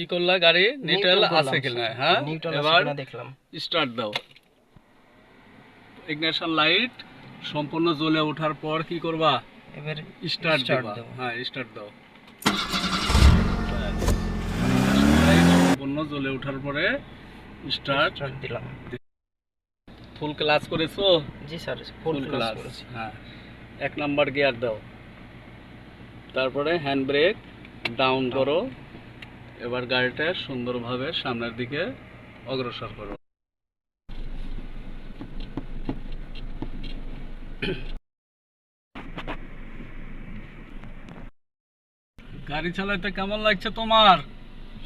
কি করলা গাড়ি? নিউট্রাল আছে কিনা? হ্যাঁ? এবার দেখলাম। স্টার্ট দাও। ইগনিশন লাইট সম্পূর্ণ জ্বলে ওঠার পর কি করবা? এবার স্টার্ট দিবা। হ্যাঁ স্টার্ট দাও। সম্পূর্ণ জ্বলে ওঠার পরে স্টার্ট দিলাম। ফুল ক্লাস করেছ? জি স্যার ফুল ক্লাস হ্যাঁ। এক নাম্বার গিয়ার দাও। তারপরে হ্যান্ড ব্রেক ডাউন করো। এবার গাড়িটা সুন্দরভাবে সামনের দিকে অগ্রসর করো। গাড়ি চালাতে কেমন লাগছে তোমার?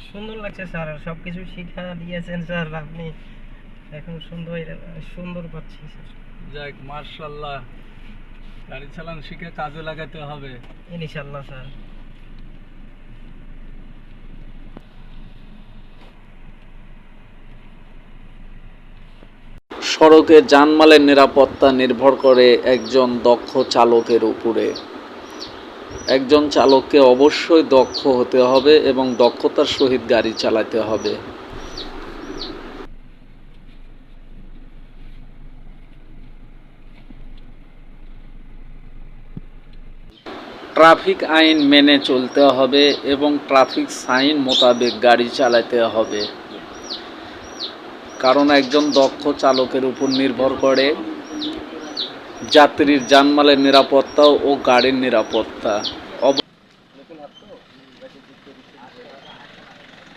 সুন্দর লাগছে স্যার সব কিছু শিখা দিয়েছেন স্যার আপনি। এখন সুন্দর সুন্দর পাচ্ছি স্যার। যাক মার্শাল্লাহ গাড়ি চালান শিখে কাজে লাগাতে হবে। ইনশাল্লাহ স্যার। সড়কে যানমালের নিরাপত্তা নির্ভর করে একজন দক্ষ চালকের উপরে। একজন চালককে অবশ্যই দক্ষ হতে হবে এবং দক্ষতার সহিত গাড়ি চালাতে হবে। ট্রাফিক আইন মেনে চলতে হবে এবং ট্রাফিক সাইন মোতাবেক গাড়ি চালাতে হবে। কারণ একজন দক্ষ চালকের উপর নির্ভর করে যাত্রীর যানমালের নিরাপত্তা ও গাড়ির নিরাপত্তা।